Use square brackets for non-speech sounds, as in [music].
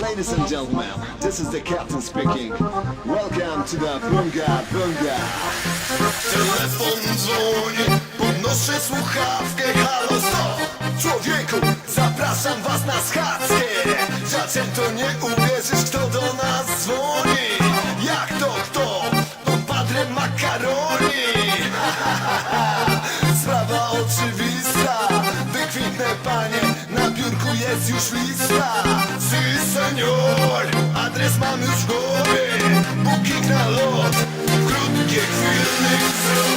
Ladies and gentlemen, this is the captain speaking. Welcome to the Bunga Bunga. Telefon dzwoni, podnoszę słuchawkę Halo, stop! Człowieku, zapraszam was na schadzkę Zaczęto nie uwierzysz, kto do nas dzwoni Jak to kto? To padre makaroni [laughs] Sprawa oczywista Wykwitne panie, jest już lista Si senior, adres mam już w głowie Booking na lot, krótkie chwilny wzrok